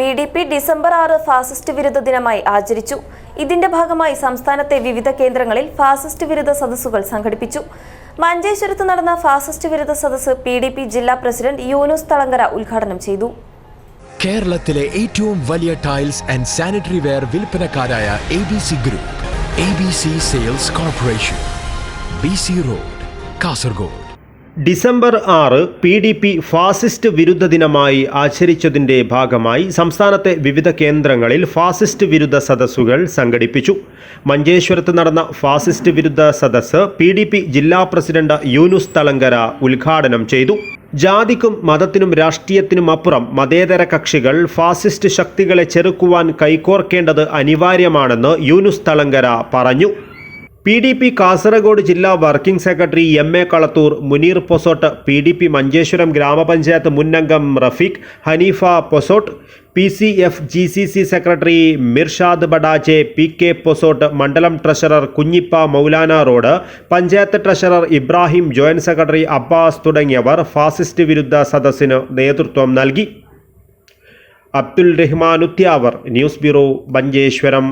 P D P December ആറ് fascist വിരുദ്ധ ദിനമായി ആചരിച്ചു. ഇതിന്റെ ഭാഗമായി സംസ്ഥാനത്തെ വിവിധ കേന്ദ്രങ്ങളിൽ ഫാസിസ്റ്റ് വിരുദ്ധ സദസ്സുകൾ സംഘടിപ്പിച്ചു. മഞ്ചേശ്വരത്ത് നടന്ന ഫാസിസ്റ്റ് വിരുദ്ധ സദസ്സ് പി ഡി പി ജില്ലാ പ്രസിഡന്റ് യൂനുസ് തളങ്കര ഉദ്ഘാടനം ചെയ്തു. കേരളത്തിലെ ഏറ്റവും വലിയ tiles and sanitary ware വിൽപ്പനക്കാരായ A B C group A B C sales corporation B C road Kasaragod. December ആറ് പി ഡി പി ഫാസിസ്റ്റ് വിരുദ്ധ ദിനമായി ആചരിച്ചതിന്റെ ഭാഗമായി സംസ്ഥാനത്തെ വിവിധ കേന്ദ്രങ്ങളിൽ ഫാസിസ്റ്റ് വിരുദ്ധ സദസ്സുകൾ സംഘടിപ്പിച്ചു. മഞ്ചേശ്വരത്ത് നടന്ന ഫാസിസ്റ്റ് വിരുദ്ധ സദസ്സ് പി ഡി പി ജില്ലാ പ്രസിഡന്റ് യൂനുസ് തളങ്കര ഉദ്ഘാടനം ചെയ്തു. ജാതിക്കും മതത്തിനും രാഷ്ട്രീയത്തിനും അപ്പുറം മതേതര കക്ഷികൾ ഫാസിസ്റ്റ് ശക്തികളെ ചെറുക്കുവാൻ കൈകോർക്കേണ്ടത് അനിവാര്യമാണെന്ന് യൂനുസ് തളങ്കര പറഞ്ഞു. പി ഡി പി കാസർഗോഡ് ജില്ലാ working secretary M A Kalathur Muneer Posot P D P Manjeshwaram ഗ്രാമപഞ്ചായത്ത് മുന്നംഗം Rafeeq Haneefa Posot P C F G C C secretary Mirshad Badaje P K Posot മണ്ഡലം treasurer Kunhippa Moulana road panchayat treasurer Ibrahim joint secretary Abbas തുടങ്ങിയവർ fascist വിരുദ്ധ സദസ്സിന് നേതൃത്വം നൽകി. Abdul Rahman Uthyavar news bureau Manjeshwaram.